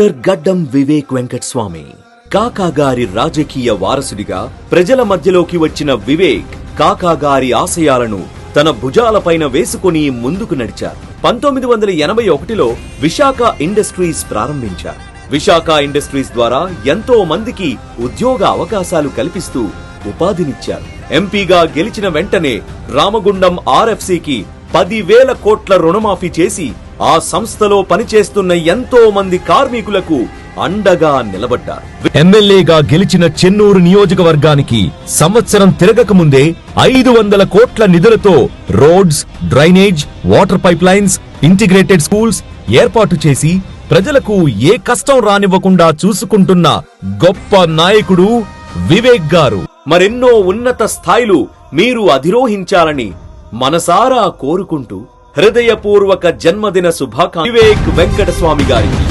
Doctor గడ్డం వివేక్ వెంకట స్వామి కాకాగారి రాజకీయ వారసుడిగా ప్రజల మధ్యలోకి వచ్చిన వివేక్ కాకాగారి ఆశయాలను తన భుజాలపైన వేసుకుని ముందుకు నడిచారు. పంతొమ్మిది వందల ఎనభై ఒకటిలో విశాఖ ఇండస్ట్రీస్ ప్రారంభించారు. విశాఖ ఇండస్ట్రీస్ ద్వారా ఎంతో మందికి ఉద్యోగ అవకాశాలు కల్పిస్తూ ఉపాధినిచ్చారు. ఎంపీగా గెలిచిన వెంటనే రామగుండం ఆర్ఎఫ్సికి పదివేల కోట్ల రుణమాఫీ చేసి ఆ సంస్థలో పనిచేస్తున్న ఎంతో మంది కార్మికులకు అండగా నిలబడ్డారు. ఎమ్మెల్యేగా గెలిచిన చెన్నూరు నియోజకవర్గానికి సంవత్సరం తిరగక ముందే ఐదు వందల కోట్ల నిధులతో roads drainage water pipe lines integrated schools ఏర్పాటు చేసి ప్రజలకు ఏ కష్టం రానివ్వకుండా చూసుకుంటున్న గొప్ప నాయకుడు వివేక్ గారు. మరెన్నో ఉన్నత స్థాయిలు మీరు అధిరోహించాలని మనసారా కోరుకుంటూ హృదయపూర్వక జన్మదిన శుభాకాంక్ష వివేక్ వెంకటస్వామి గారికి.